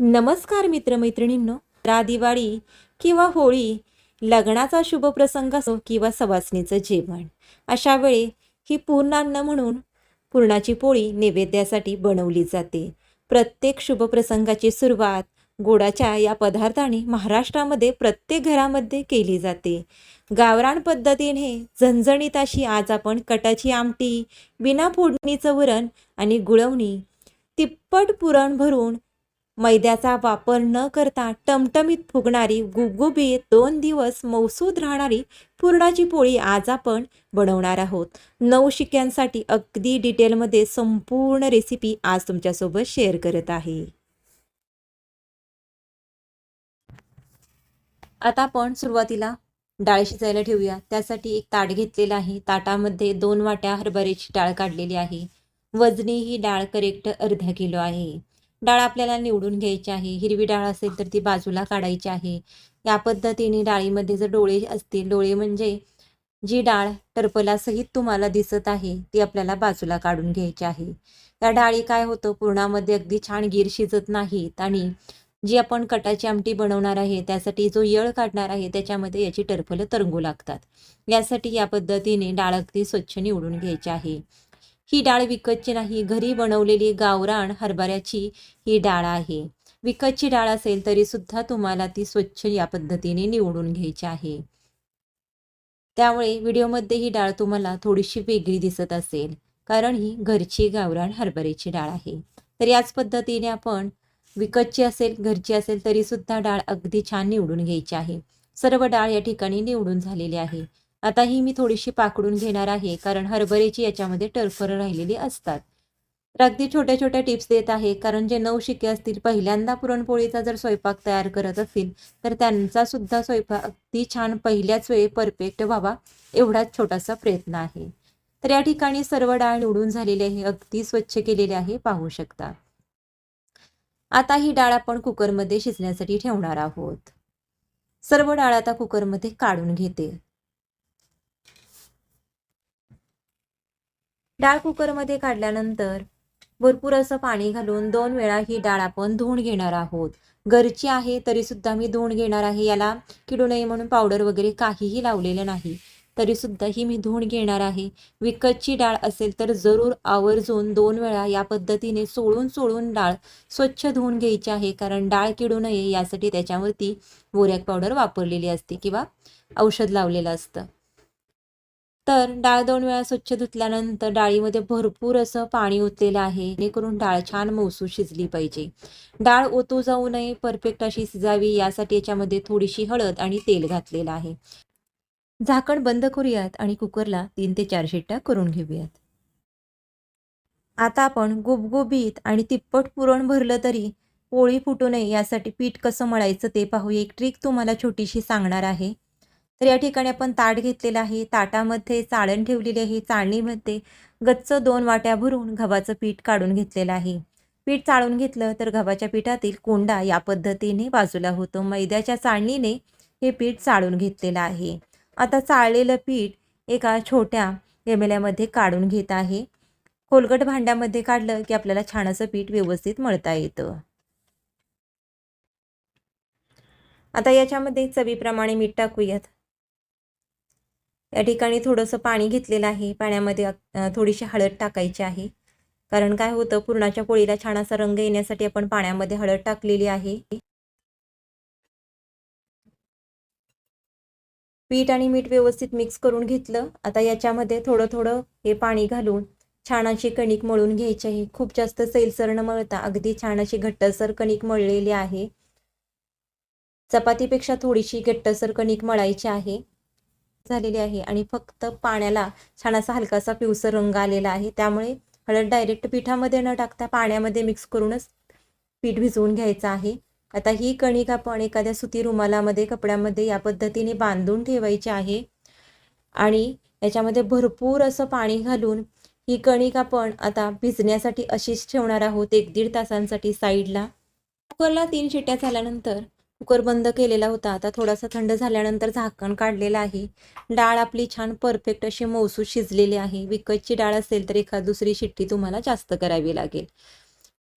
नमस्कार मित्रमैत्रिणींनो. रा दिवाळी किंवा होळी लग्नाचा शुभ प्रसंग असो किंवा सवासणीचं जेवण अशा वेळी ही पूर्णान्न म्हणून पुरणाची पोळी नैवेद्यासाठी बनवली जाते. प्रत्येक शुभ प्रसंगाची सुरुवात गोडाच्या या पदार्थाने महाराष्ट्रामध्ये प्रत्येक घरामध्ये केली जाते. गावरान पद्धतीने झणझणीत अशी आज आपण कटाची आमटी बिना फोडणीचं वरण आणि गुळवणी तिप्पट पुरण भरून मैद्याचा वापर न करता टमटमीत फुगणारी गुबगुबीत दोन दिवस मौसूद राहणारी पुरणाची पोळी आज आपण बनवणार आहोत. नऊ शिक्यांसाठी अगदी डिटेलमध्ये संपूर्ण रेसिपी आज तुमच्यासोबत शेअर करत आहे. आता आपण सुरुवातीला डाळ शिजायला ठेवूया. त्यासाठी एक ताट घेतलेलं आहे. ताटामध्ये दोन वाट्या हरभऱ्याची डाळ काढलेली आहे. वजनी ही डाळ करेक्ट अर्धा किलो आहे. डाळ आपल्याला निवडून घ्यायची आहे. हिरवी डाळ असेल तर ती बाजूला काढायची आहे. या पद्धतीने डाळीमध्ये जर डोळे असतील डोळे म्हणजे जी डाळ टरफलासहित तुम्हाला दिसत आहे ती आपल्याला बाजूला काढून घ्यायची आहे. त्या डाळी काय होतं? पूर्णामध्ये अगदी छान गीर शिजत नाहीत आणि जी आपण कटाची आमटी बनवणार आहे त्यासाठी जो येळ काढणार आहे त्याच्यामध्ये याची टरफलं तरंगू लागतात. यासाठी या पद्धतीने डाळ अगदी स्वच्छ निवडून घ्यायची आहे. ही डाळ विकतची नाही. घरी बनवलेली गावरान हरभऱ्याची ही डाळ आहे. विकतची डाळ असेल तरी सुद्धा तुम्हाला ती स्वच्छ या पद्धतीने निवडून घ्यायची आहे. त्यामुळे व्हिडिओमध्ये ही डाळ तुम्हाला थोडीशी वेगळी दिसत असेल. कारण ही घरची गावरान हरभऱ्याची डाळ आहे. तर याच पद्धतीने आपण विकतची असेल घरची असेल तरी सुद्धा डाळ अगदी छान निवडून घ्यायची आहे. सर्व डाळ या ठिकाणी निवडून झालेली आहे. आता ही मी थोडीशी पाकडून घेणार आहे कारण हरभऱ्याची याच्यामध्ये टरफर राहिलेली असतात. तर अगदी छोट्या छोट्या टिप्स देत आहे कारण जे नऊ शिके असतील पहिल्यांदा पुरणपोळीचा जर स्वयंपाक तयार करत असतील तर त्यांचा सुद्धा स्वयंपाक अगदी छान पहिल्याच वेळी परफेक्ट व्हावा एवढाच छोटासा प्रयत्न आहे. तर या ठिकाणी सर्व डाळ निवडून झालेली आहे अगदी स्वच्छ केलेली आहे पाहू शकता. आता ही डाळ आपण कुकरमध्ये शिजण्यासाठी ठेवणार आहोत. सर्व डाळ आता कुकरमध्ये काढून घेते. डाळ कुकरमध्ये काढल्यानंतर भरपूर असं पाणी घालून दोन वेळा ही डाळ आपण धुवून घेणार आहोत. घरची आहे तरी सुद्धा मी धुवून घेणार आहे. याला किडू नये म्हणून पावडर वगैरे काहीही लावलेलं नाही. तरी सुद्धा ही मी धुवून घेणार आहे. विकतची डाळ असेल तर जरूर आवर्जून दोन वेळा या पद्धतीने सोळून सोळून डाळ स्वच्छ धुवून घ्यायची आहे. कारण डाळ किडू नये यासाठी त्याच्यावरती बोरॅक पावडर वापरलेली असते किंवा औषध लावलेलं असतं. तर डाळ दोन वेळा स्वच्छ धुतल्यानंतर डाळीमध्ये भरपूर असं पाणी ओतलेलं आहे. जेणेकरून डाळ छान मौसू शिजली पाहिजे. डाळ ओतू जाऊ नये परफेक्ट अशी शिजावी यासाठी याच्यामध्ये थोडीशी हळद आणि तेल घातलेलं आहे. झाकण बंद करूयात आणि कुकरला तीन ते चार शिट्ट्या करून घेऊयात. आता आपण गुबगुबीत आणि तिप्पट पुरण भरलं तरी पोळी फुटू नये यासाठी पीठ कसं मळायचं ते पाहू एक ट्रिक तुम्हाला छोटीशी सांगणार आहे. तर या ठिकाणी आपण ताट घेतलेलं आहे. ताटामध्ये चाळण ठेवलेली आहे. चाळणीमध्ये गच्च दोन वाट्या भरून गव्हाचं पीठ काढून घेतलेलं आहे. पीठ चाळून घेतलं तर गव्हाच्या पिठातील कोंडा या पद्धतीने बाजूला होतो. मैद्याच्या चाळणीने हे पीठ चाळून घेतलेलं आहे. आता चाळलेलं पीठ एका छोट्या गेमेल्यामध्ये काढून घेत आहे. खोलगट भांड्यामध्ये काढलं की आपल्याला छान असं पीठ व्यवस्थित मळता येतं. आता याच्यामध्ये चवीप्रमाणे मीठ टाकूयात. या ठिकाणी थोडंसं पाणी घेतलेलं आहे. पाण्यामध्ये थोडीशी हळद टाकायची आहे. कारण काय होतं पुरणाच्या पोळीला छान असा रंग येण्यासाठी आपण पाण्यामध्ये हळद टाकलेली आहे. पीठ आणि मीठ व्यवस्थित मिक्स करून घेतलं. आता याच्यामध्ये थोडं थोडं हे पाणी घालून छान अशी कणिक मळून घ्यायची आहे. खूप जास्त सैलसर न मळता अगदी छान अशी घट्टसर कणिक मळलेली आहे. चपातीपेक्षा थोडीशी घट्टसर कणिक मळायची आहे. झालेली आहे आणि फक्त पाण्याला छान असा हलकासा पिवसर रंग आलेला आहे. त्यामुळे हळद डायरेक्ट पिठामध्ये न टाकता पाण्यामध्ये मिक्स करूनच पीठ भिजवून घ्यायचं आहे. आता ही कणिक आपण एखाद्या सुती रुमालामध्ये कपड्यामध्ये या पद्धतीने बांधून ठेवायची आहे. आणि याच्यामध्ये भरपूर असं पाणी घालून ही कणिक आपण आता भिजण्यासाठी अशीच ठेवणार आहोत एक दीड तासांसाठी साईडला कुकरला तीन शिट्ट्या झाल्यानंतर कुकर बंद केलेला होता. आता थोडासा थंड झाल्यानंतर झाकण काढलेलं आहे. डाळ आपली छान परफेक्ट अशी मौसू शिजलेली आहे. विकतची डाळ असेल तर एखाद दुसरी शिट्टी तुम्हाला जास्त करावी लागेल.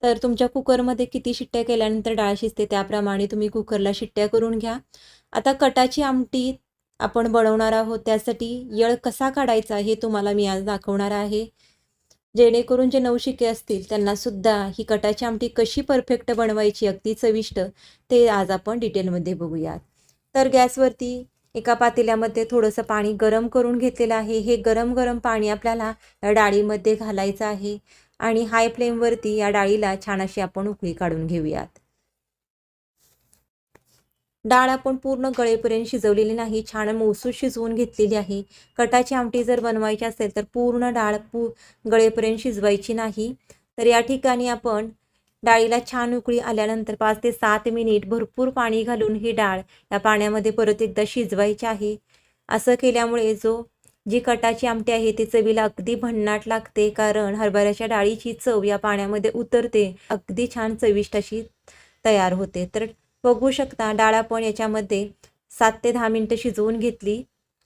तर तुमच्या कुकरमध्ये किती शिट्ट्या केल्यानंतर डाळ शिजते त्याप्रमाणे तुम्ही कुकरला शिट्ट्या करून घ्या. आता कटाची आमटी आपण बनवणार आहोत. त्यासाठी यळ कसा काढायचा हे तुम्हाला मी आज दाखवणार आहे. जेणेकरून जे नवशिके असतील त्यांना सुद्धा ही कटाची आमटी कशी परफेक्ट बनवायची अगदी चविष्ट ते आज आपण डिटेलमध्ये बघूयात. तर गॅसवरती एका पातेल्यामध्ये थोडंसं पाणी गरम करून घेतलेलं आहे. हे गरम गरम पाणी आपल्याला या डाळीमध्ये घालायचं आहे आणि हाय फ्लेमवरती या डाळीला छान अशी आपण उकळी काढून घेऊयात. डाळ आपण पूर्ण गळेपर्यंत शिजवलेली नाही छान मौसूद शिजवून घेतलेली आहे. कटाची आमटी जर बनवायची असेल तर पूर्ण डाळ पू गळेपर्यंत शिजवायची नाही. तर या ठिकाणी आपण डाळीला छान उकळी आल्यानंतर पाच ते सात मिनिट भरपूर पाणी घालून ही डाळ या पाण्यामध्ये परत एकदा शिजवायची आहे. असं केल्यामुळे जो जी कटाची आमटी आहे ती चवीला अगदी भन्नाट लागते कारण हरभऱ्याच्या डाळीची चव या पाण्यामध्ये उतरते अगदी छान चविष्ट अशी तयार होते. तर बघू शकता डाळ आपण याच्यामध्ये सात ते दहा मिनटं शिजवून घेतली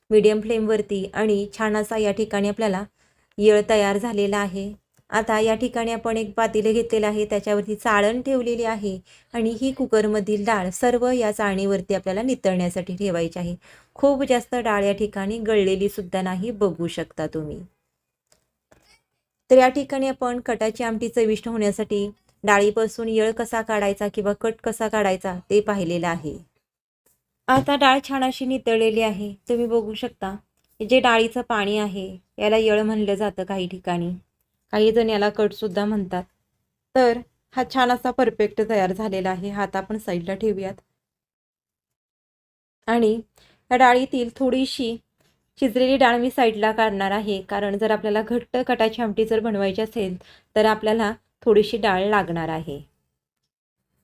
मीडियम फ्लेमवरती आणि छान असा या ठिकाणी आपल्याला येळ तयार झालेला आहे. आता या ठिकाणी आपण एक पातेलं घेतलेलं आहे त्याच्यावरती चाळण ठेवलेली आहे आणि ही कुकरमधील डाळ सर्व या चाळणीवरती आपल्याला नितळण्यासाठी ठेवायची आहे. खूप जास्त डाळ या ठिकाणी गळलेली सुद्धा नाही बघू शकता तुम्ही. तर या ठिकाणी आपण कटाची आमटी चविष्ट होण्यासाठी डाळीपासून येळ कसा काढायचा किंवा कट कसा काढायचा ते पाहिलेलं आहे. आता डाळ छान अशी नितळलेली आहे. तुम्ही बघू शकता. जे डाळीचं पाणी आहे याला येळ म्हणलं जातं काही ठिकाणी. काही जण याला कटसुद्धा म्हणतात. तर हा छान असा परफेक्ट तयार झालेला आहे. हा आता आपण साईडला ठेवूयात. आणि या डाळीतील थोडीशी शिजलेली डाळ मी साईडला काढणार आहे. कारण जर आपल्याला घट्ट कटाची आमटी जर बनवायची असेल तर आपल्याला थोडीशी डाळ लागणार आहे.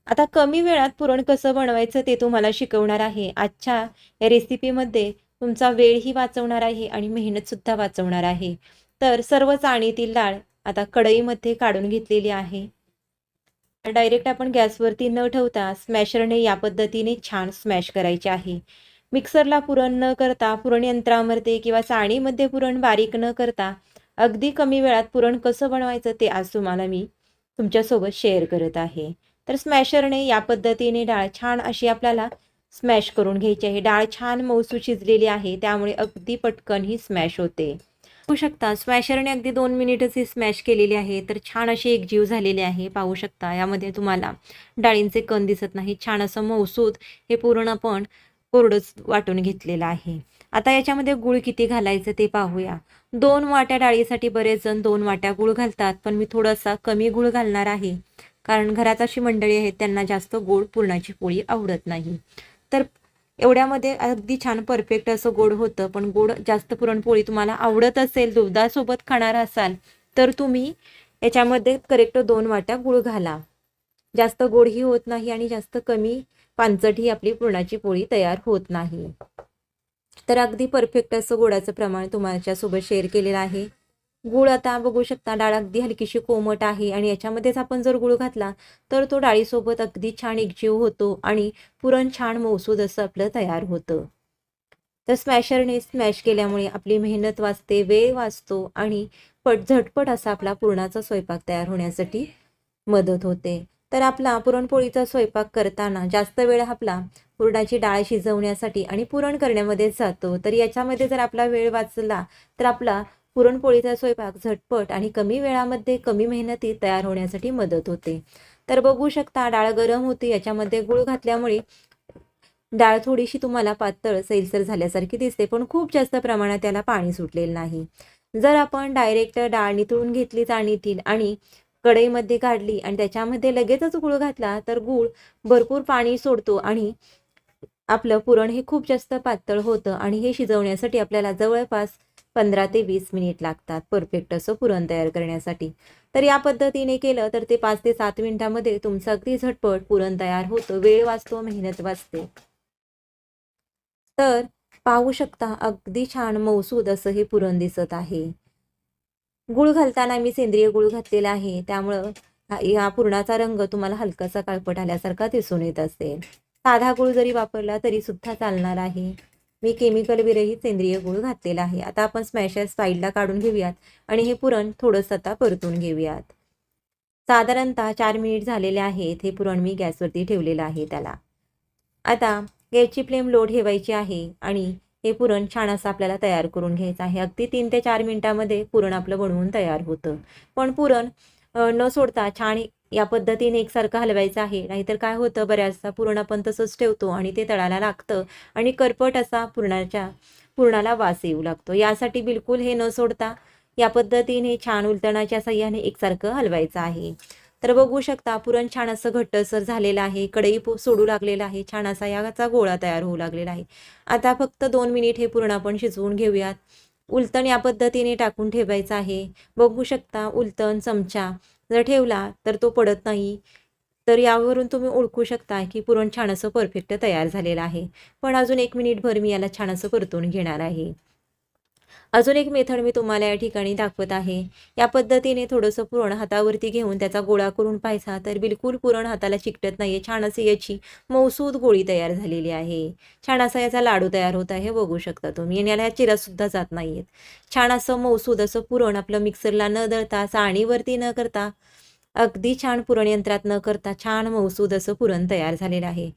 आता कमी वेळात पुरण कसं बनवायचं ते तुम्हाला शिकवणार आहे. आजच्या या रेसिपीमध्ये तुमचा वेळही वाचवणार आहे आणि मेहनतसुद्धा वाचवणार आहे. तर सर्व चाणीतील डाळ आता कढईमध्ये काढून घेतलेली आहे. डायरेक्ट आपण गॅसवरती न ठेवता स्मॅशरने या पद्धतीने छान स्मॅश करायचे आहे. मिक्सरला पुरण न करता पुरण यंत्रामध्ये किंवा चाणीमध्ये पुरण बारीक न करता अगदी कमी वेळात पुरण कसं बनवायचं ते आज तुम्हाला मी तुमच्यासोबत शेअर करत आहे. तर स्मॅशरने या पद्धतीने डाळ छान अशी आपल्याला स्मॅश करून घ्यायची आहे. डाळ छान मौसू शिजलेली आहे त्यामुळे अगदी पटकन ही स्मॅश होते. पाहू शकता स्मॅशरने अगदी दोन मिनिटच ही स्मॅश केलेली आहे. तर छान अशी एकजीव झालेली आहे. पाहू शकता यामध्ये तुम्हाला डाळींचे कण दिसत नाही. छान असं मौसूद हे पूर्ण पण कोरडंच वाटून घेतलेलं आहे. आता याच्यामध्ये गुळ किती घालायचं ते पाहूया. दोन वाट्या डाळीसाठी बरेच जण दोन वाट्या गुळ घालतात पण मी थोडासा कमी गुळ घालणार आहे. कारण घरात अशी मंडळी आहेत त्यांना जास्त गोड पुरणाची पोळी आवडत नाही. तर एवढ्यामध्ये अगदी छान परफेक्ट असं गोड होतं पण गोड जास्त पुरणपोळी तुम्हाला आवडत असेल दुधासोबत खाणार असाल तर तुम्ही याच्यामध्ये करेक्ट दोन वाट्या गुळ घाला. जास्त गोडही होत नाही आणि जास्त कमी पानचट ही आपली पुरणाची पोळी तयार होत नाही. तर अगदी परफेक्ट असं गुळाचं प्रमाण तुमच्यासोबत शेअर केलेलं आहे. गुळ आता बघू शकता डाळ अगदी हलकीशी कोमट आहे आणि याच्यामध्येच आपण जर गुळ घातला तर तो डाळीसोबत अगदी छान एकजीव होतो आणि पुरण छान मौसूद असं आपलं तयार होतं. तर स्मॅशरने स्मॅश केल्यामुळे आपली मेहनत वाचते वेळ वाचतो आणि पट झटपट असा आपला पुरणाचा स्वयंपाक तयार होण्यासाठी मदत होते. तर आपला पुरणपोळीचा स्वयंपाक करताना जास्त वेळ आपला पुरणाची डाळ शिजवण्यासाठी आणि पुरण करण्यामध्ये जातो. तर याच्यामध्ये जर आपला वेळ वाचला तर आपला पुरणपोळीचा स्वयंपाक झटपट आणि कमी वेळामध्ये कमी मेहनतीत तयार होण्यासाठी मदत होते. तर बघू शकता डाळ गरम होती याच्यामध्ये गुळ घातल्यामुळे डाळ थोडीशी तुम्हाला पातळ सैलसर झाल्यासारखी दिसते पण खूप जास्त प्रमाणात त्याला पाणी सुटलेलं नाही. जर आपण डायरेक्ट डाळ नितळून घेतली जाणीतील आणि कढईमध्ये काढली आणि त्याच्यामध्ये लगेचच गुळ घातला तर गुळ भरपूर पाणी सोडतो आणि आपलं पुरण हे खूप जास्त पातळ होतं आणि हे शिजवण्यासाठी आपल्याला जवळपास पंधरा ते वीस मिनिट लागतात परफेक्ट असं पुरण तयार करण्यासाठी. तर या पद्धतीने केलं तर ते पाच ते सात मिनिटामध्ये तुमचं अगदी झटपट पुरण तयार होतं. वेळ वाचतो मेहनत वाचते. तर पाहू शकता अगदी छान मौसूद असं हे पुरण दिसत आहे. गुळ घालताना मी सेंद्रिय गुळ घातलेला आहे. त्यामुळं या पुरणाचा रंग तुम्हाला हलकासा काळपट आल्यासारखा दिसून येत असेल. साधा गुळ जरी वापरला तरी सुद्धा चालणार आहे. मी केमिकल विरहित सेंद्रिय गुळ घातलेला आहे. आता आपण स्मॅशर साईडला काढून घेऊयात आणि हे पुरण थोडंसं आता परतून घेऊयात. साधारणतः चार मिनिट झालेले आहेत. हे पुरण मी गॅसवरती ठेवलेलं आहे त्याला. आता गॅसची फ्लेम लो ठेवायची आहे आणि हे पुरण छान असं आपल्याला तयार करून घ्यायचं आहे. अगदी तीन ते चार मिनिटामध्ये पुरण आपलं बनवून तयार होतं. पण पुरण न सोडता छान या पद्धतीने एकसारखं हलवायचं आहे. नाहीतर काय होतं बऱ्याचदा पुरण आपण तसंच ठेवतो आणि ते तळायला लागतं आणि करपट असा पुरणाच्या पुरणाला वास येऊ लागतो. यासाठी बिलकुल हे न सोडता या पद्धतीने छान उलटणाच्या सह्याने एकसारखं हलवायचं आहे. तर बघू शकता पुरण छान असं घट्टसर झालेलं आहे कढई सोडू लागलेला आहे छान असा याचा गोळा तयार होऊ लागलेला आहे. आता फक्त दोन मिनिट हे पूर्ण आपण शिजवून घेऊयात. उलटण या पद्धतीने टाकून ठेवायचं आहे. बघू शकता उलटण चमचा जर ठेवला तर तो पडत नाही. तर यावरून तुम्ही ओळखू शकता की पुरण छान असं परफेक्ट तयार झालेलं आहे. पण अजून एक मिनिटभर मी याला छान असं परतून घेणार आहे. अजून एक मेथड मी तुम्हाला या ठिकाणी दाखवत आहे. या पद्धतीने थोडंसं पुरण हातावरती घेऊन त्याचा गोळा करून पाहायचा तर बिलकुल पुरण हाताला चिकटत नाही आहे छान अशी याची मौसूद गोळी तयार झालेली आहे. छान असा याचा लाडू तयार होत आहे. बघू शकता तुम्ही. आणि याला चिरासुद्धा जात नाही आहेत छान असं मौसूद असं पुरण आपलं मिक्सरला न दळता साणीवरती न करता अगदी छान पुरण यंत्रात न करता छान मौसूद असं पुरण तयार झालेलं आहे.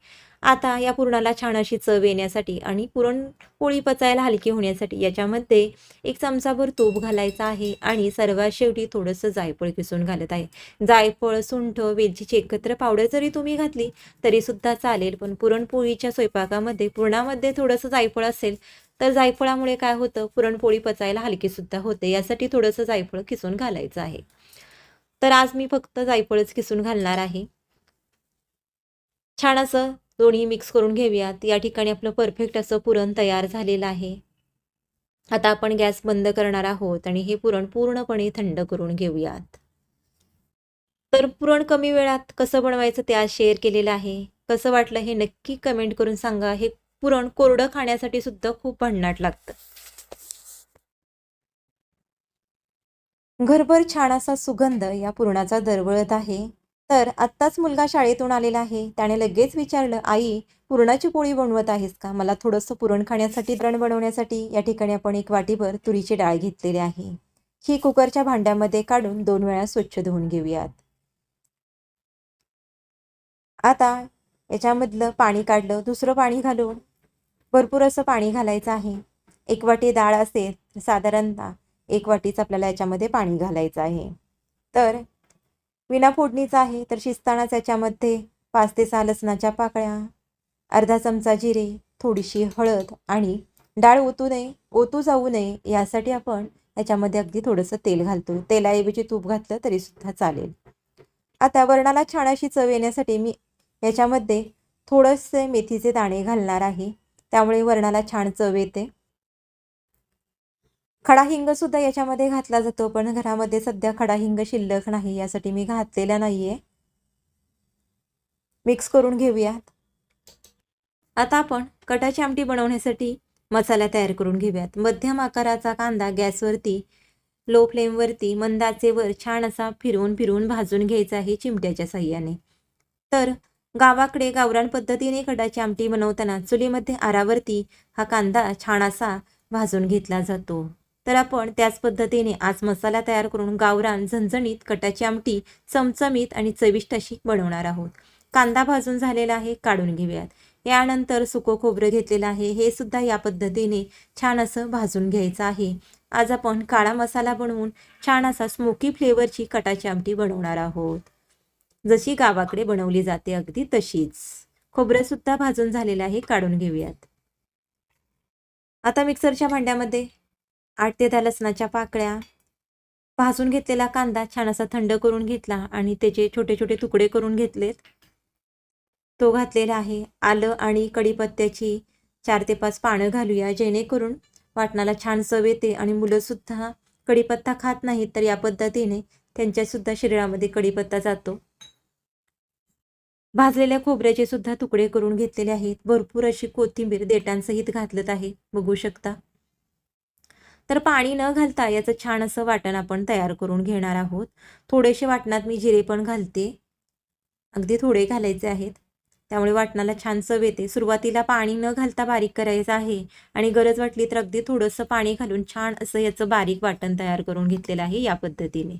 आता या पुरणाला छान अशी चव येण्यासाठी आणि पुरणपोळी पचायला हलकी होण्यासाठी याच्यामध्ये एक चमचाभर तूप घालायचा आहे आणि सर्वात शेवटी थोडंसं जायफळ किसून घालत आहे. जायफळ सुंठ वेलचीची एकत्र पावडर जरी तुम्ही घातली तरी सुद्धा चालेल पण पुरणपोळीच्या स्वयंपाकामध्ये पुरणामध्ये थोडंसं जायफळ असेल तर जायफळामुळे काय होतं? पुरणपोळी पचायला हलकी सुद्धा होते. यासाठी थोडंसं जायफळ किसून घालायचं आहे. तर आज मी फक्त जायफळच किसून घालणार आहे. छान असं दोन्ही मिक्स करून घेऊयात. या ठिकाणी आपलं परफेक्ट असं पुरण तयार झालेलं आहे. आता आपण गॅस बंद करणार आहोत आणि हे पुरण पूर्णपणे थंड करून घेऊयात. तर पुरण कमी वेळात कसं बनवायचं ते आज शेअर केलेलं आहे. कसं वाटलं हे नक्की कमेंट करून सांगा. हे पुरण कोरडं खाण्यासाठी सुद्धा खूप भन्नाट लागतं. घरभर छान असा सुगंध या पुरणाचा दरवळत आहे. तर आत्ताच मुलगा शाळेतून आलेला आहे. त्याने लगेच विचारलं आई पुरणाची पोळी बनवत आहेस का? मला थोडंसं पुरण खाण्यासाठी पुरण बनवण्यासाठी या ठिकाणी आपण एक वाटीभर तुरीची डाळ घेतलेली आहे. ही कुकरच्या भांड्यामध्ये काढून दोन वेळा स्वच्छ धुवून घेऊयात. आता याच्यामधलं पाणी काढलं दुसरं पाणी घालून भरपूर असं पाणी घालायचं आहे. एक वाटी डाळ असेल साधारणतः एक वाटीच आपल्याला याच्यामध्ये पाणी घालायचं आहे. तर विना फोडणीचा आहे तर शिजतानाच याच्यामध्ये पाच ते सहा लसणाच्या पाकळ्या अर्धा चमचा जिरे थोडीशी हळद आणि डाळ ओतू नये ओतू जाऊ नये यासाठी आपण याच्यामध्ये अगदी थोडंसं तेल घालतो तेलाऐवजी तूप घातलं तरी सुद्धा चालेल. आता वरणाला छान अशी चव येण्यासाठी मी याच्यामध्ये थोडंसे मेथीचे दाणे घालणार आहे. त्यामुळे वरणाला छान चव येते. खडा हिंग सुद्धा याच्यामध्ये घातला जातो पण घरामध्ये सध्या खडा हिंग शिल्लक नाही यासाठी मी घातलेला नाहीये. मिक्स करून घेऊयात. आता आपण कटाची आमटी बनवण्यासाठी मसाला तयार करून घेऊयात. मध्यम आकाराचा कांदा गॅसवरती लो फ्लेमवरती मंदाचे वर छान असा फिरवून फिरवून भाजून घ्यायचा आहे चिमट्याच्या साह्याने. तर गावाकडे गावरान पद्धतीने कटाची आमटी बनवताना चुलीमध्ये आरावरती हा कांदा छान असा भाजून घेतला जातो. तर आपण त्याच पद्धतीने आज मसाला तयार करून गावरान झणझणीत कटाची आमटी चमचमीत आणि चविष्ट अशी बनवणार आहोत. कांदा भाजून झालेला आहे काढून घेऊयात. यानंतर सुको खोबरं घेतलेलं आहे. हे सुद्धा या पद्धतीने छान असं भाजून घ्यायचं आहे. आज आपण काळा मसाला बनवून छान असा स्मोकी फ्लेवरची कटाची आमटी बनवणार आहोत. जशी गावाकडे बनवली जाते अगदी तशीच. खोबरं सुद्धा भाजून झालेलं आहे काढून घेऊयात. आता मिक्सरच्या भांड्यामध्ये आठ ते दहा लसणाच्या पाकळ्या. भाजून घेतलेला कांदा छान असा थंड करून घेतला आणि त्याचे छोटे छोटे तुकडे करून घेतलेत. तो घातलेला आहे. आलं आणि कढीपत्त्याची चार ते पाच पानं घालूया जेणेकरून वाटणाला छान चव येते आणि मुलंसुद्धा कढीपत्ता खात नाहीत तर या पद्धतीने त्यांच्यासुद्धा शरीरामध्ये कढीपत्ता जातो. भाजलेल्या खोबऱ्याचे सुद्धा तुकडे करून घेतलेले आहेत. भरपूर अशी कोथिंबीर देटांसहित घातलत आहे. बघू शकता. तर पाणी न घालता याचं छान असं वाटण आपण तयार करून घेणार आहोत. थोडेसे वाटणात मी जिरे पण घालते. अगदी थोडे घालायचे आहेत. त्यामुळे वाटणाला छान चव येते. सुरुवातीला पाणी न घालता बारीक करायचं आहे आणि गरज वाटली तर अगदी थोडंसं पाणी घालून छान असं याचं बारीक वाटण तयार करून घेतलेलं आहे या पद्धतीने.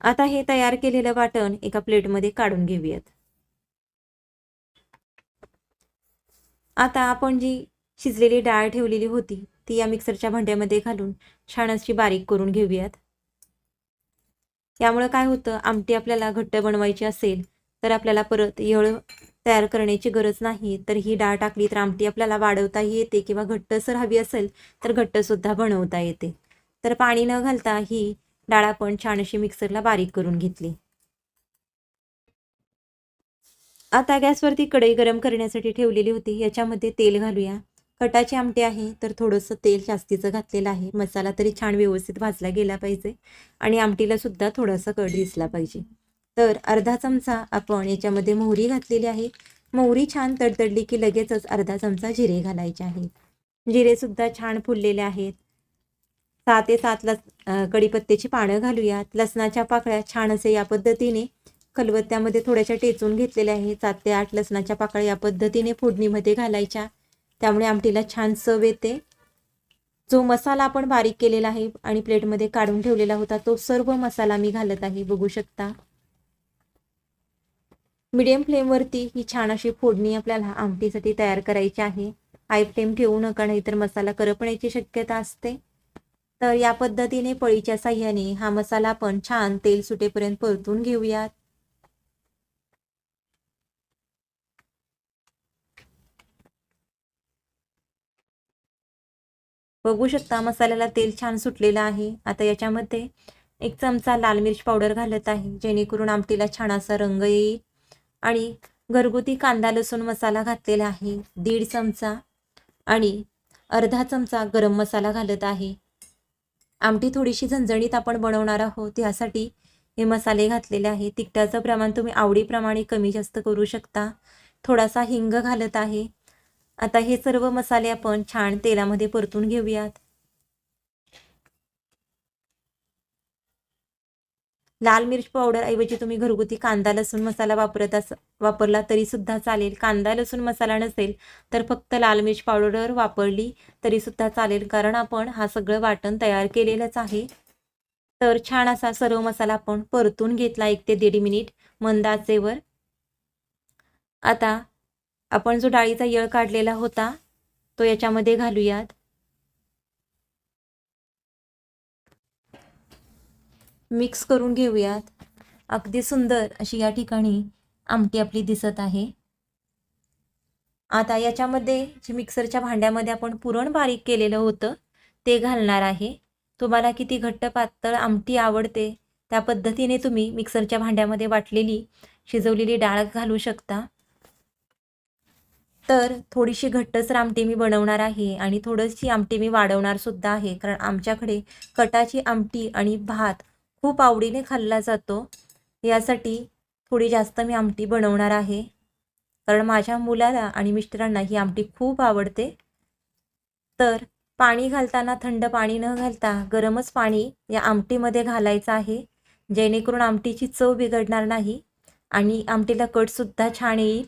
आता हे तयार केलेलं वाटण एका प्लेटमध्ये काढून घेऊयात. आता आपण जी शिजलेली डाळ ठेवलेली होती ती या मिक्सरच्या भांड्यामध्ये घालून छान अशी बारीक करून घेऊयात. यामुळं काय होतं आमटी आपल्याला घट्ट बनवायची असेल तर आपल्याला परत येळ तयार करण्याची गरज नाही तर ही डाळ टाकली तर आमटी आपल्याला वाढवताही येते किंवा घट्टसर हवी असेल तर घट्टसुद्धा बनवता येते. तर पाणी न घालता ही डाळ आपण छान अशी मिक्सरला बारीक करून घेतली. आता गॅसवरती कढई गरम करण्यासाठी ठेवलेली होती याच्यामध्ये तेल घालूया. कटाची आमटी आहे तर थोडंसं तेल जास्तीचं घातलेलं आहे. मसाला तरी छान व्यवस्थित भाजला गेला पाहिजे आणि आमटीला सुद्धा थोडासा कड दिसला पाहिजे. तर अर्धा चमचा आपण याच्यामध्ये मोहरी घातलेली आहे. मोहरी छान तडतडली की लगेचच अर्धा चमचा जिरे घालायचे आहेत जिरेसुद्धा छान फुललेले आहेत. सहा ते सात लस कडीपत्त्याची पानं घालूयात. लसणाच्या पाकळ्या छान असे या पद्धतीने खलबत्त्यामध्ये थोड्याशा टेचून घेतलेल्या आहेत. सात ते आठ लसणाच्या पाकळ्या या पद्धतीने फोडणीमध्ये घालायच्या. त्यामुळे आमटीला छान चव येते. जो मसाला आपण बारीक केलेला आहे आणि प्लेटमध्ये काढून ठेवलेला होता तो सर्व मसाला मी घालत आहे बघू शकता. मीडियम फ्लेमवरती ही छान अशी फोडणी आपल्याला आमटीसाठी तयार करायची आहे. हाय फ्लेम ठेवू नका नाहीतर मसाला करपण्याची शक्यता असते. तर या पद्धतीने पळीच्या साह्याने हा मसाला आपण छान तेल सुटेपर्यंत परतून घेऊयात. बघू शकता मसाल्याला तेल छान सुटलेलं आहे. आता याच्यामध्ये एक चमचा लाल मिरच पावडर घालत आहे जेणेकरून आमटीला छान असा रंग येईल. आणि घरगुती कांदा लसूण मसाला घातलेला आहे दीड चमचा. आणि अर्धा चमचा गरम मसाला घालत आहे. आमटी थोडीशी झणझणीत आपण बनवणार आहोत यासाठी हे मसाले घातलेले आहे तिखटाचं प्रमाण तुम्ही आवडीप्रमाणे कमी जास्त करू शकता. थोडासा हिंग घालत आहे. आता हे सर्व मसाले आपण छान तेलामध्ये परतून घेऊयात. लाल मिरच पावडर ऐवजी तुम्ही घरगुती कांदा लसूण मसाला वापरत अस वापरला तरी सुद्धा चालेल. कांदा लसूण मसाला नसेल तर फक्त लाल मिरच पावडर वापरली तरी सुद्धा चालेल. कारण आपण हा सगळं वाटण तयार केलेलंच आहे. तर छान असा सर्व मसाला आपण परतून घेतला एक ते दीड मिनिट मंदाचेवर आता आपण जो डाळीचा येळ काढलेला होता तो याच्यामध्ये घालूयात. मिक्स करून घेऊयात. अगदी सुंदर अशी या ठिकाणी आमटी आपली दिसत आहे. आता याच्यामध्ये जे मिक्सरच्या भांड्यामध्ये आपण पुरण बारीक केलेलं होतं ते घालणार आहे. तुम्हाला किती घट्ट पातळ आमटी आवडते त्या पद्धतीने तुम्ही मिक्सरच्या भांड्यामध्ये वाटलेली शिजवलेली डाळ घालू शकता. तर थोडीशी घट्टसर आमटी मी बनवणार आहे आणि थोडीशी आमटी मी वाढवणार सुद्धा आहे. कारण आमच्याकडे कटाची आमटी आणि भात खूप आवडीने खाल्ला जातो. यासाठी थोडी जास्त मी आमटी बनवणार आहे. कारण माझ्या मुलाला आणि मिस्टरांना ही आमटी खूप आवडते. तर पाणी घालताना थंड पाणी न घालता गरमच पाणी या आमटीमध्ये घालायचं आहे. जेणेकरून आमटीची चव बिघडणार नाही आणि आमटीला कटसुद्धा छान येईल.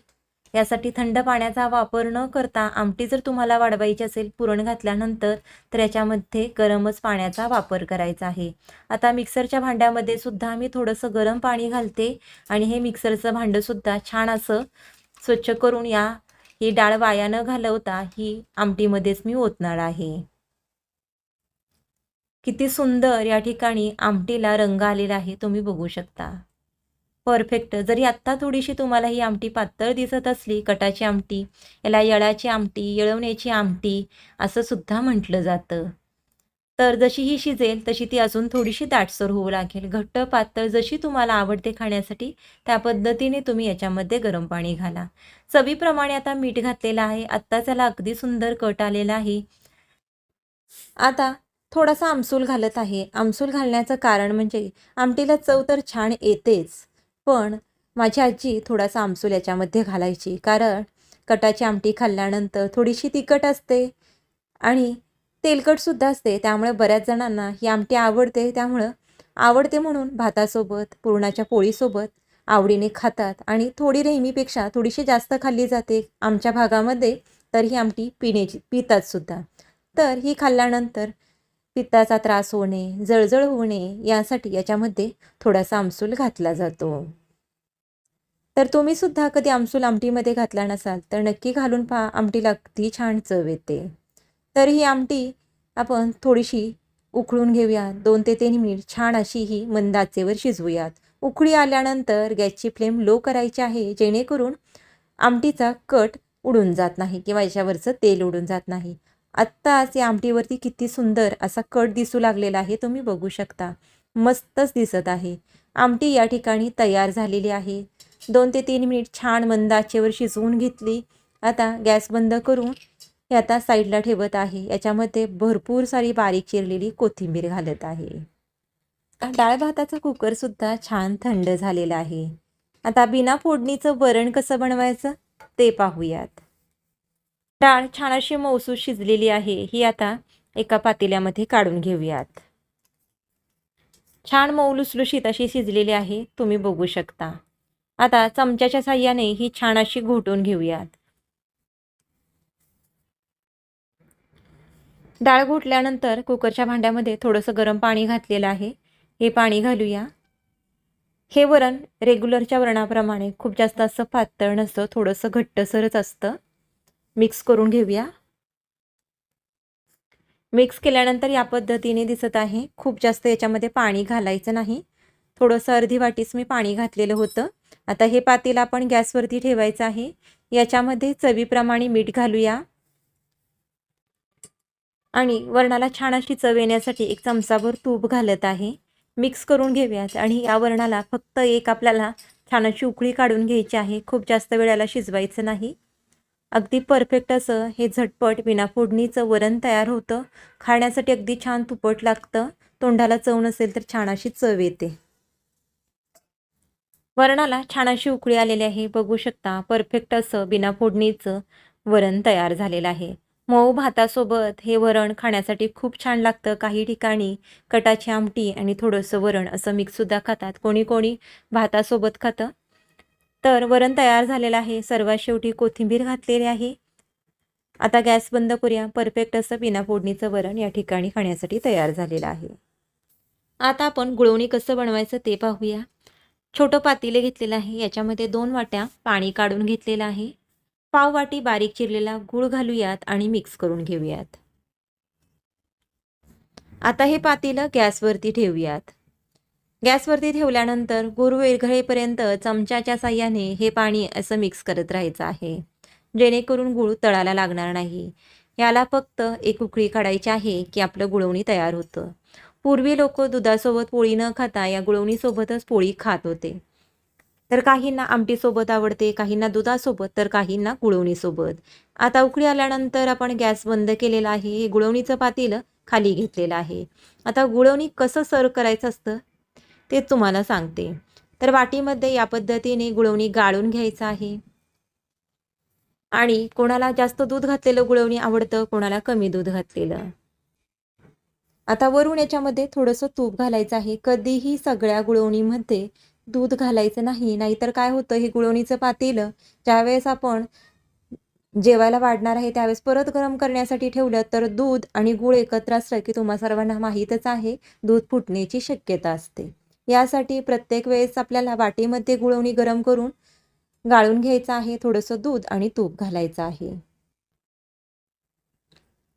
यासाठी थंड पाण्याचा वापर न करता आमटी जर तुम्हाला वाढवायची असेल पुरण घातल्यानंतर तर याच्यामध्ये गरमच पाण्याचा वापर करायचा आहे. आता मिक्सरच्या भांड्यामध्ये सुद्धा मी थोडंसं गरम पाणी घालते आणि हे मिक्सरचं भांडंसुद्धा छान असं स्वच्छ करून या. ही डाळ वाया न घालवता ही आमटीमध्येच मी ओतणार आहे. किती सुंदर या ठिकाणी आमटीला रंग आलेला आहे तुम्ही बघू शकता. परफेक्ट जरी आत्ता थोडीशी तुम्हाला ही आमटी पातळ दिसत असली कटाची आमटी याला यळाची आमटी येळवण्याची आमटी असं सुद्धा म्हटलं जातं. तर जशी ही शिजेल तशी ती अजून थोडीशी दाटसर होऊ लागेल. घट्ट पातळ जशी तुम्हाला आवडते खाण्यासाठी त्या पद्धतीने तुम्ही याच्यामध्ये गरम पाणी घाला. चवीप्रमाणे आता मीठ घातलेलं आहे. आत्ता त्याला अगदी सुंदर कट आलेला आहे. आता थोडासा आमसूल घालत आहे. आमसूल घालण्याचं कारण म्हणजे आमटीला चव तर छान येतेच. पण माझी आजी थोडासा आमसूल याच्यामध्ये घालायची कारण कटाची आमटी खाल्ल्यानंतर थोडीशी तिखट असते आणि तेलकटसुद्धा असते. त्यामुळे बऱ्याच जणांना ही आमटी आवडते. त्यामुळं आवडते म्हणून भातासोबत पुरणाच्या पोळीसोबत आवडीने खातात आणि थोडी नेहमीपेक्षा थोडीशी जास्त खाल्ली जाते आमच्या भागामध्ये तर ही आमटी पिण्याची पितात सुद्धा. तर ही खाल्ल्यानंतर पित्ताचा त्रास होणे जळजळ होणे यासाठी याच्यामध्ये थोडासा आमसूल घातला जातो. तर तुम्ही सुद्धा कधी आमसूल आमटीमध्ये घातला नसाल तर नक्की घालून पहा. आमटीला अगदी छान चव येते. तर ही आमटी आपण थोडीशी उकळून घेऊया. दोन ते तीन मिनिट छान अशी ही मंद आचेवर शिजवूयात. उकळी आल्यानंतर गॅसची फ्लेम लो करायची आहे जेणेकरून आमटीचा कट उडून जात नाही किंवा याच्यावरचं तेल उडून जात नाही. आत्ताच या आमटीवरती किती सुंदर असा कट दिसू लागलेला आहे तुम्ही बघू शकता. मस्तच दिसत आहे. आमटी या ठिकाणी तयार झालेली आहे. दोन ते तीन मिनिट छान मंद आचेवर शिजवून घेतली. आता गॅस बंद करून हे आता साईडला ठेवत आहे. याच्यामध्ये भरपूर सारी बारीक चिरलेली कोथिंबीर घालत आहे. डाळ भाताचा कुकरसुद्धा छान थंड झालेला आहे. आता बिना फोडणीचं वरण कसं बनवायचं ते पाहूयात. डाळ छान अशी मौसूस शिजलेली आहे. ही आता एका पातेल्यामध्ये काढून घेऊयात. छान मऊ लुसलुशीत अशी शिजलेली आहे. तुम्ही बघू शकता. आता चमच्याच्या साह्याने ही छान अशी घोटून घेऊयात. डाळ घोटल्यानंतर कुकरच्या भांड्यामध्ये थोडंसं गरम पाणी घातलेलं आहे. हे पाणी घालूया. हे वरण रेग्युलरच्या वरणाप्रमाणे खूप जास्त असं पातळ नसतं थोडंसं घट्टसरच असतं. मिक्स करून घेऊया. मिक्स केल्यानंतर या पद्धतीने दिसत आहे. खूप जास्त याच्यामध्ये पाणी घालायचं नाही. थोडंसं अर्धी वाटीस मी पाणी घातलेलं होतं. आता हे पातेल आपण गॅसवरती ठेवायचं आहे. याच्यामध्ये चवीप्रमाणे मीठ घालूया. आणि वरणाला छान अशी चव येण्यासाठी एक चमचाभर तूप घालत आहे. मिक्स करून घेऊयात आणि या वरणाला फक्त एक आपल्याला छान अशी उकळी काढून घ्यायची आहे. खूप जास्त वेळाला शिजवायचं नाही. अगदी परफेक्ट असं हे झटपट विना फोडणीचं वरण तयार होतं. खाण्यासाठी अगदी छान तुपट लागतं. तोंडाला चव नसेल तर छान अशी चव येते. वरणाला छान अशी उकळी आलेली आहे. बघू शकता परफेक्ट असं बिना फोडणीचं वरण तयार झालेलं आहे. मऊ भातासोबत हे वरण खाण्यासाठी खूप छान लागतं. काही ठिकाणी कटाची आमटी आणि थोडंसं वरण असं मिक्ससुद्धा खातात. कोणी कोणी भातासोबत खातं. तर वरण तयार झालेलं आहे. सर्वात शेवटी कोथिंबीर घातलेली आहे. आता गॅस बंद करूया. परफेक्ट असं बिना फोडणीचं वरण या ठिकाणी खाण्यासाठी तयार झालेलं आहे. आता आपण गुळवणी कसं बनवायचं ते पाहूया. छोटं पातेले घेतलेलं आहे. याच्यामध्ये दोन वाट्या पाणी काढून घेतलेलं आहे. पाव वाटी बारीक चिरलेला गूळ घालूयात आणि मिक्स करून घेऊयात. आता हे पातेलं गॅसवरती ठेवूयात. गॅसवरती ठेवल्यानंतर गुरु विरघळेपर्यंत चमच्याच्या साह्याने हे पाणी असं मिक्स करत राहायचं आहे. जेणेकरून गुळ तळाला लागणार नाही. याला फक्त एक उकळी काढायची आहे की आपलं गुळवणी तयार होतं. पूर्वी लोक दुधासोबत पोळी न खाता या गुळवणीसोबतच पोळी खात होते. तर काहींना आमटीसोबत आवडते काहींना दुधासोबत तर काहींना गुळवणीसोबत. आता उकळी आल्यानंतर आपण गॅस बंद केलेला आहे हे गुळवणीचं पातील खाली घेतलेलं आहे. आता गुळवणी कसं सर्व करायचं असतं ते तुम्हाला सांगते. तर वाटीमध्ये या पद्धतीने गुळवणी गाळून घ्यायचं आहे. आणि कोणाला जास्त दूध घातलेलं गुळवणी आवडतं कोणाला कमी दूध घातलेलं. आता वरून याच्यामध्ये थोडंसं तूप घालायचं आहे. कधीही सगळ्या गुळवणीमध्ये दूध घालायचं नाही. नाहीतर काय होतं हे गुळवणीचं पातेलं ज्यावेळेस आपण जेवायला वाढणार आहे त्यावेळेस परत गरम करण्यासाठी ठेवलं तर दूध आणि गुळ एकत्र असलं की तुम्हा सर्वांना माहीतच आहे दूध फुटण्याची शक्यता असते. यासाठी प्रत्येक वेळेस आपल्याला वाटीमध्ये गुळवणी गरम करून गाळून घ्यायचं आहे थोडंसं दूध आणि तूप घालायचं आहे.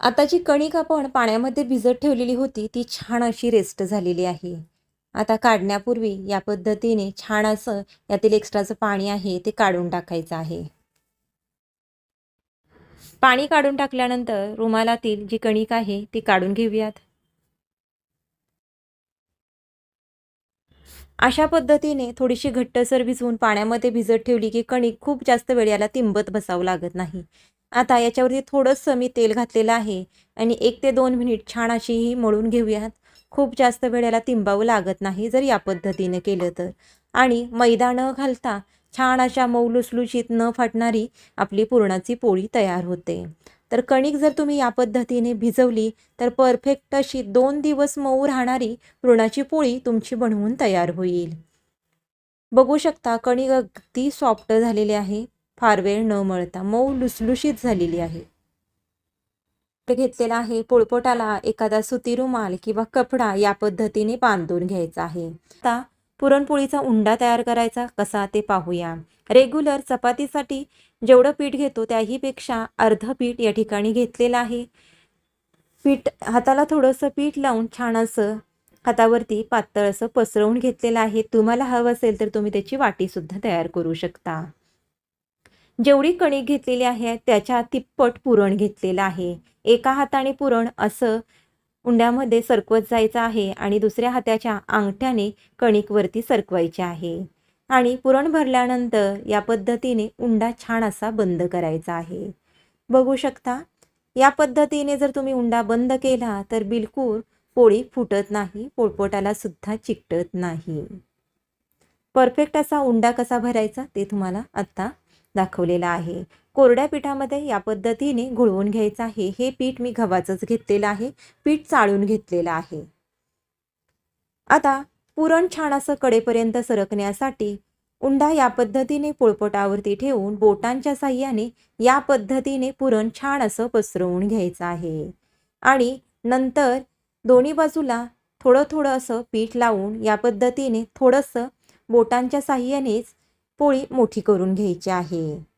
आता जी कणिक आपण पाण्यामध्ये भिजत ठेवलेली होती ती छान अशी रेस्ट झालेली आहे. आता काढण्यापूर्वी या पद्धतीने छान असं यातील एक्स्ट्राचं पाणी आहे ते काढून टाकायचं आहे. पाणी काढून टाकल्यानंतर रुमालातील जी कणिक आहे ती काढून घेऊयात. अशा पद्धतीने थोडीशी घट्टसर भिजवून पाण्यामध्ये भिजत ठेवली की कणिक खूप जास्त वेळ याला तिंबत बसावं लागत नाही. आता याच्यावरती थोडंसं मी तेल घातलेलं आहे आणि एक ते दोन मिनिट छान अशी ही मळून घेऊयात. खूप जास्त वेळ याला तिंबावं लागत नाही जर या पद्धतीने केलं तर. आणि मैदा न घालता छान अशा मऊ लुसलुशीत न फाटणारी आपली पुरणाची पोळी तयार होते. तर कणिक जर तुम्ही या पद्धतीने भिजवली तर परफेक्ट अशी दोन दिवस मऊ राहणारी पुरणाची पोळी तुमची बनवून तयार होईल. बघू शकता कणिक अगदी सॉफ्ट झालेली आहे. फार वेळ न मळता मऊ लुसलुशीत झालेली आहे. घेतलेला आहे पोळपोटाला एखादा सुती रुमाल किंवा कपडा या पद्धतीने बांधून घ्यायचा आहे. आता पुरणपोळीचा उंडा तयार करायचा कसा ते पाहूया. रेग्युलर चपातीसाठी जेवढं पीठ घेतो त्याहीपेक्षा अर्ध पीठ या ठिकाणी घेतलेलं आहे. पीठ हाताला थोडंसं पीठ लावून छान असं हातावरती पातळ असं पसरवून घेतलेलं आहे. तुम्हाला हवं असेल तर तुम्ही त्याची वाटीसुद्धा तयार करू शकता. जेवढी कणिक घेतलेली आहे त्याच्या तिप्पट पुरण घेतलेलं आहे. एका हाताने पुरण असं उंड्यामध्ये सरकवत जायचं आहे आणि दुसऱ्या हाताच्या अंगठ्याने कणिकवरती सरकवायचे आहे. आणि पुरण भरल्यानंतर या पद्धतीने उंडा छान असा बंद करायचा आहे. बघू शकता या पद्धतीने जर तुम्ही उंडा बंद केला तर बिलकुल पोळी फुटत नाही पोळपोटाला सुद्धा चिकटत नाही. परफेक्ट असा उंडा कसा भरायचा ते तुम्हाला आत्ता दाखवलेला आहे. कोरड्या पिठामध्ये या पद्धतीने घोळवून घ्यायचं आहे. हे पीठ मी गव्हाचंच घेतलेलं आहे. पीठ चाळून घेतलेलं आहे. आता पुरण छान असं कडेपर्यंत सरकण्यासाठी उंडा या पद्धतीने पोळपटावरती ठेवून बोटांच्या साह्याने या पद्धतीने पुरण छान असं पसरवून घ्यायचं आहे. आणि नंतर दोन्ही बाजूला थोडं थोडं असं पीठ लावून या पद्धतीने थोडंसं बोटांच्या साह्यानेच पोळी मोठी करून घ्यायची आहे.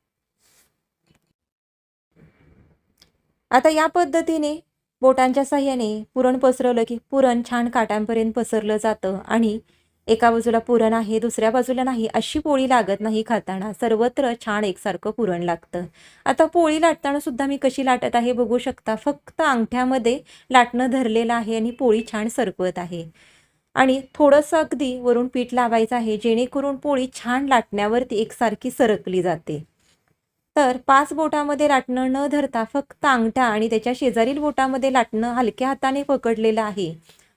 आता या पद्धतीने बोटांच्या साह्याने पुरण पसरवलं की पुरण छान काटांपर्यंत पसरलं जातं आणि एका बाजूला पुरण आहे दुसऱ्या बाजूला नाही अशी पोळी लागत नाही खाताना. सर्वत्र छान एकसारखं पुरण लागतं. आता पोळी लाटताना सुद्धा मी कशी लाटत आहे बघू शकता. फक्त अंगठ्यामध्ये लाटणं धरलेलं आहे आणि पोळी छान सरकवत आहे. आणि थोडंसं अगदी वरून पीठ लावायचं आहे जेणेकरून पोळी छान लाटण्यावरती एकसारखी सरकली जाते. तर पाच बोटामध्ये लाटणं न धरता फक्त अंगठा आणि त्याच्या शेजारील बोटामध्ये लाटणं हलक्या हाताने पकडलेलं आहे.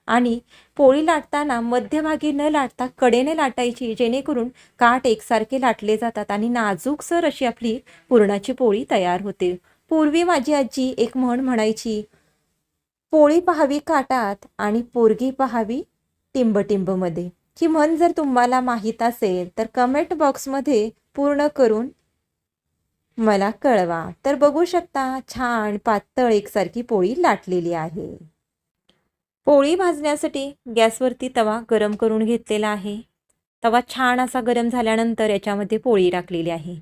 आणि पोळी लाटताना मध्यभागी न लाटता कडेने लाटायची जेणेकरून काठ एकसारखे लाटले जातात आणि नाजूकसर अशी आपली पुरणाची पोळी तयार होते. पूर्वी माझी आजी एक म्हण म्हणायची पोळी पहावी काटात आणि पोरगी पहावी टिंबटिंबमध्ये ही म्हण जर तुम्हाला माहीत असेल तर कमेंट बॉक्समध्ये पूर्ण करून मला कळवा. तर बघू शकता छान पातळ एकसारखी पोळी लाटलेली आहे. पोळी भाजण्यासाठी गॅसवरती तवा गरम करून घेतलेला आहे. तवा छान असा गरम झाल्यानंतर याच्यामध्ये पोळी टाकलेली आहे.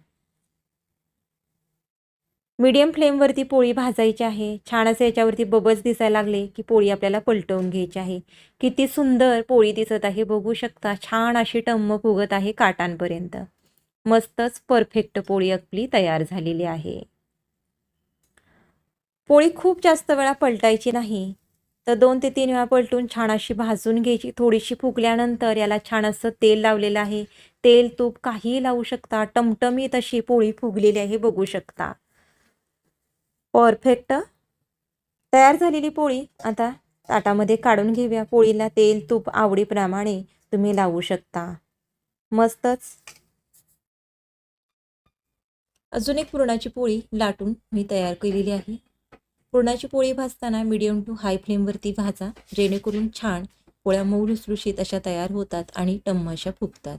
मीडियम फ्लेमवरती पोळी भाजायची आहे. छान असे याच्यावरती बबल्स दिसायला लागले की पोळी आपल्याला पलटवून घ्यायची आहे. किती सुंदर पोळी दिसत आहे. बघू शकता छान अशी टम्म उगत आहे काटांपर्यंत. मस्तच परफेक्ट पोळी आपली तयार झालेली आहे. पोळी खूप जास्त वेळा पलटायची नाही. तर दोन ते तीन वेळा पलटून छान अशी भाजून घ्यायची. थोडीशी फुगल्यानंतर याला छान असं तेल लावलेलं आहे. तेल तूप काहीही लावू शकता. टमटमीत अशी पोळी फुगलेली आहे बघू शकता. परफेक्ट तयार झालेली पोळी आता ताटामध्ये काढून घेऊया. पोळीला तेल तूप आवडीप्रमाणे तुम्ही लावू शकता. मस्तच. अजून एक पुरणाची पोळी लाटून मी तयार केलेली आहे. पुरणाची पोळी भाजताना मीडियम टू हाय फ्लेमवरती भाजा जेणेकरून छान पोळ्या मऊ लुसलुशीत अशा तयार होतात आणि टम्म अशा फुगतात.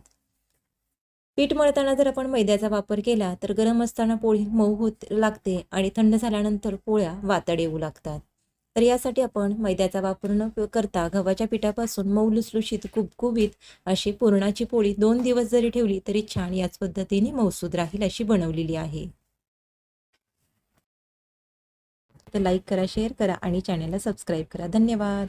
पीठ मळताना जर आपण मैद्याचा वापर केला तर गरम असताना पोळी मऊ होत लागते आणि थंड झाल्यानंतर पोळ्या वातड येऊ लागतात. तर यासाठी आपण मैद्याचा वापर न करता. गव्हाच्या पिठापासून मऊ लुसलुशीत कुबकुबीत अशी पुरणाची पोळी दोन दिवस जरी ठेवली तरी छान याच पद्धतीने मौसूद राहील अशी बनवलेली आहे. तर लाईक करा शेअर करा आणि चॅनलला सबस्क्राईब करा. धन्यवाद.